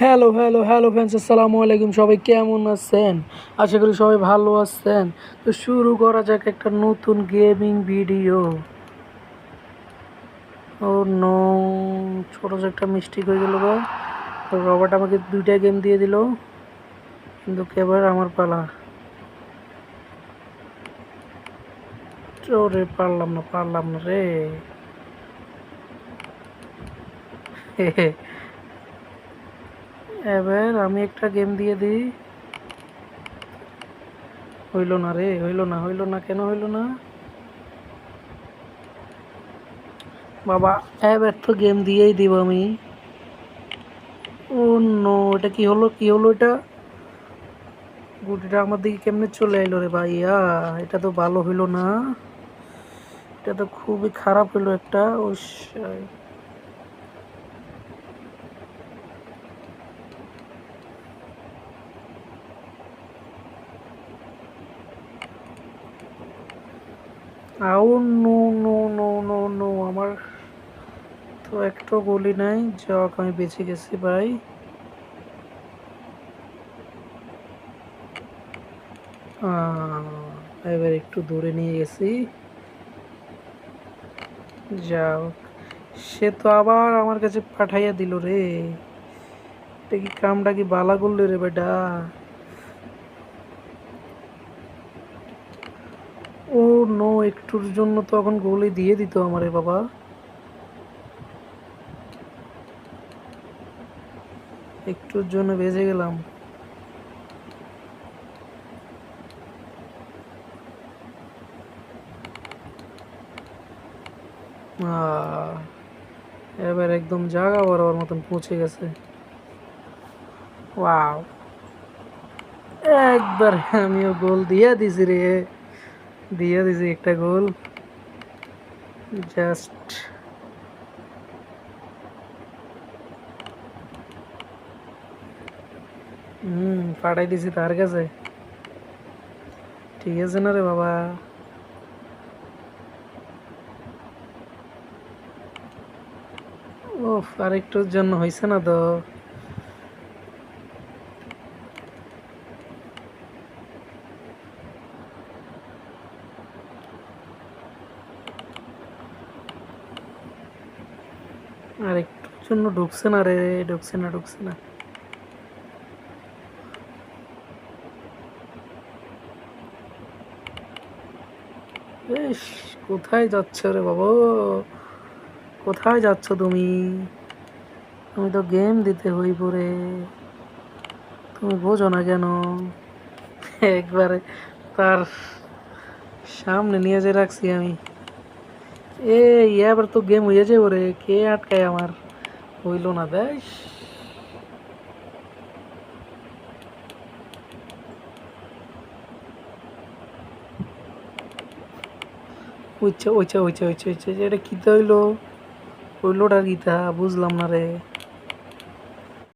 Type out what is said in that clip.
Hello hello hello friends আসসালামু আলাইকুম। সবাই কেমন আছেন? আশা করি সবাই ভালো আছেন। তো শুরু করা যাক একটা নতুন গেমিং ভিডিও ও নো ছোট একটা মিস্টেক হয়ে গেল গো। তো রবার্ট আমাকে দুইটা গেম দিয়ে দিল। কিন্তু এবার আমার পালা। রে পারলাম না পারলাম না রে। এবার আমি একটা গেম দিয়ে দিই। হইল না রে, হইল না হইল না, কেন হইল না? বাবা, এবার তো গেম দিয়েই দিব আমি। ও এটা কি হলো কি হলো এটা? গুটিটা আমার দিকে কেমনে চলে এলো রে ভাইয়া? এটা তো ভালো হইল না। এটা তো খুবই খারাপ হইল একটা ও আউ no no no no no, আমার তো একটা বলি নাই। যাক, আমি বেঁচে গেছি ভাই। এবার একটু দূরে নিয়ে গেছি। যাও সে তো আবার আমার কাছে পাঠাইয়া দিল রে। এটা কি কামটা কি বালা করল রে বেটা? ও নো একটুর জন্য তো এখন গোলে দিয়ে দিত আমারে বাবা। একটুর জন্য বেজে গেলাম। এবার একদম জাগা বরাবর মতন পৌঁছে গেছে। একবার আমিও গোল দিয়ে দিছি রে। দিয়ে দিছি একটা গোল। জাস্ট হুম, পাঠাই দিছি তার কাছে। ঠিক আছে না রে বাবা? ও আরেকটুর জন্য হয়েছে না তো। আর একটুর জন্য ঢুকছে না রে, ঢুকছে না ঢুকছে না। ইস, কোথায় যাচ্ছ রে বাবা? কোথায় যাচ্ছ তুমি? তুমি তো গেম দিতে হই পরে তুমি বোঝো না কেন? একবারে তার সামনে নিয়ে যে রাখছি আমি। এই এবার তো গেম হয়ে যাব রে কে আটকায় আমার? হইল না ওইচা ওইচা ওইচা ওইচা ওইচা এটা হইল? হইলোটার গীতা বুঝলাম না রে।